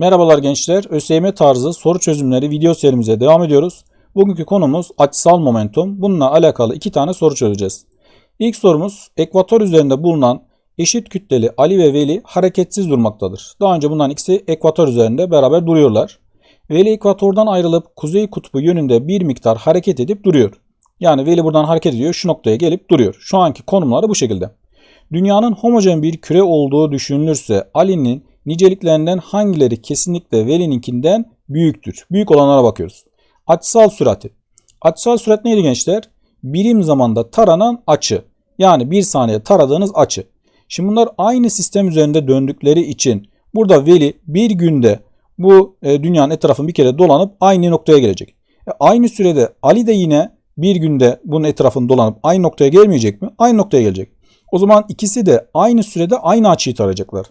Merhabalar gençler. ÖSYM tarzı soru çözümleri video serimize devam ediyoruz. Bugünkü konumuz açısal momentum. Bununla alakalı iki tane soru çözeceğiz. İlk sorumuz ekvator üzerinde bulunan eşit kütleli Ali ve Veli hareketsiz durmaktadır. Daha önce bunların ikisi ekvator üzerinde beraber duruyorlar. Veli ekvatordan ayrılıp kuzey kutbu yönünde bir miktar hareket edip duruyor. Yani Veli buradan hareket ediyor şu noktaya gelip duruyor. Şu anki konumları bu şekilde. Dünyanın homojen bir küre olduğu düşünülürse Ali'nin niceliklerinden hangileri kesinlikle Veli'ninkinden büyüktür? Büyük olanlara bakıyoruz. Açısal sürati. Açısal sürat neydi gençler? Birim zamanda taranan açı. Yani bir saniye taradığınız açı. Şimdi bunlar aynı sistem üzerinde döndükleri için burada Veli bir günde bu e, dünyanın etrafını bir kere dolanıp aynı noktaya gelecek. E, aynı sürede Ali de yine bir günde bunun etrafını dolanıp aynı noktaya gelmeyecek mi? Aynı noktaya gelecek. O zaman ikisi de aynı sürede aynı açıyı tarayacaklar.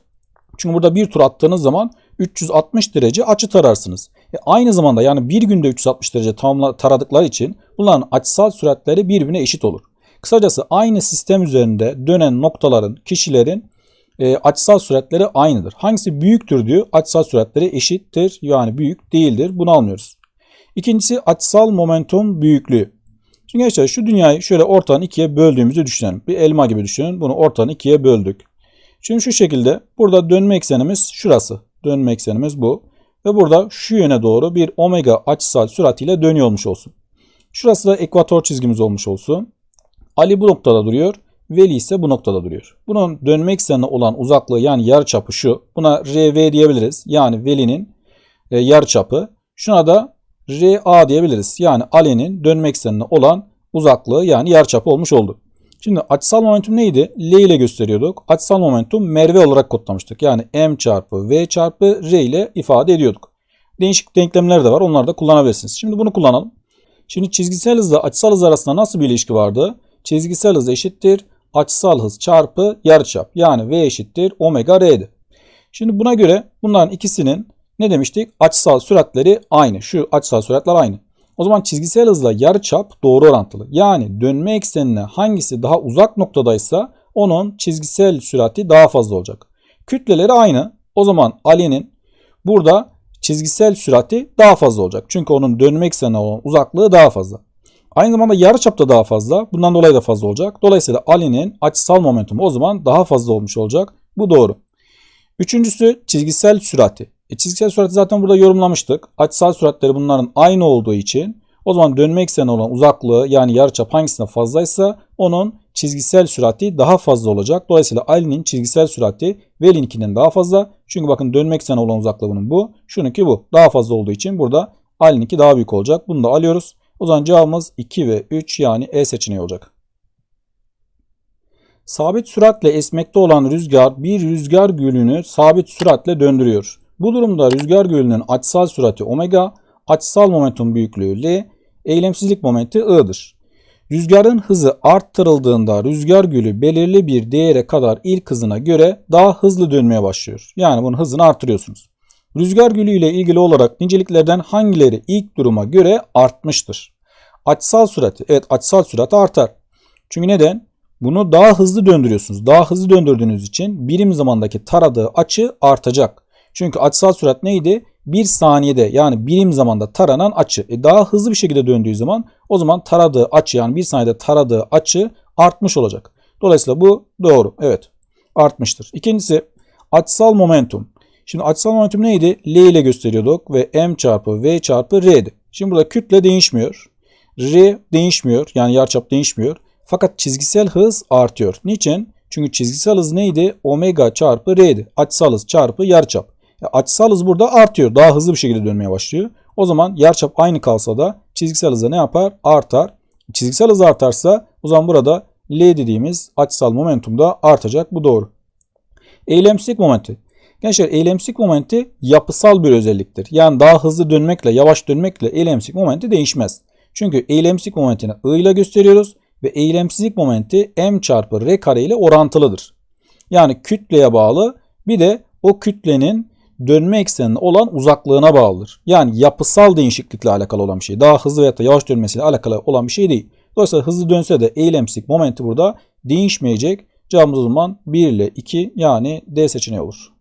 Çünkü burada bir tur attığınız zaman 360 derece açı tararsınız. E aynı zamanda yani bir günde 360 derece tamamla, taradıkları için bunların açısal süratleri birbirine eşit olur. Kısacası aynı sistem üzerinde dönen noktaların, kişilerin e, açısal süratleri aynıdır. Hangisi büyüktür diyor. Açısal süratleri eşittir yani büyük değildir. Bunu almıyoruz. İkincisi açısal momentum büyüklüğü. Şimdi gençler şu dünyayı şöyle ortadan ikiye böldüğümüzü düşünelim. Bir elma gibi düşünün. Bunu ortadan ikiye böldük. Şimdi şu şekilde burada dönme eksenimiz şurası. Dönme eksenimiz bu. Ve burada şu yöne doğru bir omega açısal süratiyle dönüyor olmuş olsun. Şurası da ekvator çizgimiz olmuş olsun. Ali bu noktada duruyor. Veli ise bu noktada duruyor. Bunun dönme eksenine olan uzaklığı yani yarıçapı şu. Buna RV diyebiliriz. Yani Veli'nin e, yarıçapı. Şuna da RA diyebiliriz. Yani Ali'nin dönme eksenine olan uzaklığı yani yarıçapı olmuş oldu. Şimdi açısal momentum neydi? L ile gösteriyorduk. Açısal momentum Merve olarak kodlamıştık. Yani M çarpı V çarpı R ile ifade ediyorduk. Değişik denklemler de var. Onları da kullanabilirsiniz. Şimdi bunu kullanalım. Şimdi çizgisel hızla açısal hız arasında nasıl bir ilişki vardı? Çizgisel hız eşittir açısal hız çarpı yarıçap. Yani V eşittir omega R'di. Şimdi buna göre bunların ikisinin ne demiştik? Açısal süratleri aynı. Şu açısal süratler aynı. O zaman çizgisel hızla yarıçap doğru orantılı. Yani dönme eksenine hangisi daha uzak noktadaysa onun çizgisel sürati daha fazla olacak. Kütleleri aynı. O zaman Ali'nin burada çizgisel sürati daha fazla olacak. Çünkü onun dönme eksenine olan uzaklığı daha fazla. Aynı zamanda yarıçap da daha fazla. Bundan dolayı da fazla olacak. Dolayısıyla Ali'nin açısal momentumu o zaman daha fazla olmuş olacak. Bu doğru. Üçüncüsü çizgisel sürati. E, çizgisel sürati zaten burada yorumlamıştık. Açısal süratleri bunların aynı olduğu için o zaman dönme ekseni olan uzaklığı yani yarıçap hangisine fazlaysa onun çizgisel sürati daha fazla olacak. Dolayısıyla Ali'nin çizgisel sürati Veli'ninkinden daha fazla. Çünkü bakın dönme ekseni olan uzaklığı bunun bu. Şununki bu. Daha fazla olduğu için burada Ali'ninki daha büyük olacak. Bunu da alıyoruz. O zaman cevabımız 2 ve 3 yani E seçeneği olacak. Sabit süratle esmekte olan rüzgar bir rüzgar gülünü sabit süratle döndürüyor. Bu durumda rüzgar gölünün açısal sürati omega, açısal momentum büyüklüğü L, eylemsizlik momenti I'dır. Rüzgarın hızı arttırıldığında rüzgar gülü belirli bir değere kadar ilk hızına göre daha hızlı dönmeye başlıyor. Yani bunun hızını artırıyorsunuz. Rüzgar gülü ile ilgili olarak niceliklerden hangileri ilk duruma göre artmıştır? Açısal sürati. Evet açısal sürati artar. Çünkü neden? Bunu daha hızlı döndürüyorsunuz. Daha hızlı döndürdüğünüz için birim zamandaki taradığı açı artacak. Çünkü açısal sürat neydi? Bir saniyede yani birim zamanda taranan açı. E daha hızlı bir şekilde döndüğü zaman o zaman taradığı açı yani bir saniyede taradığı açı artmış olacak. Dolayısıyla bu doğru. Evet artmıştır. İkincisi açısal momentum. Şimdi açısal momentum neydi? L ile gösteriyorduk ve M çarpı V çarpı R'di. Şimdi burada kütle değişmiyor. R değişmiyor yani yarçap değişmiyor. Fakat çizgisel hız artıyor. Niçin? Çünkü çizgisel hız neydi? Omega çarpı R'di. Açısal hız çarpı yarçap. Açısal hız burada artıyor. Daha hızlı bir şekilde dönmeye başlıyor. O zaman yarçap aynı kalsa da çizgisel hızı ne yapar? Artar. Çizgisel hız artarsa o zaman burada L dediğimiz açısal momentum da artacak. Bu doğru. Eylemsizlik momenti. Gençler eylemsizlik momenti yapısal bir özelliktir. Yani daha hızlı dönmekle yavaş dönmekle eylemsizlik momenti değişmez. Çünkü eylemsizlik momentini I ile gösteriyoruz ve eylemsizlik momenti m çarpı r kare ile orantılıdır. Yani kütleye bağlı bir de o kütlenin dönme eksenine olan uzaklığına bağlıdır. Yani yapısal değişiklikle alakalı olan bir şey. Daha hızlı veya da yavaş dönmesiyle alakalı olan bir şey değil. Dolayısıyla hızlı dönse de eylemsizlik momenti burada değişmeyecek. Cevabımız o zaman 1 ile 2 yani D seçeneği olur.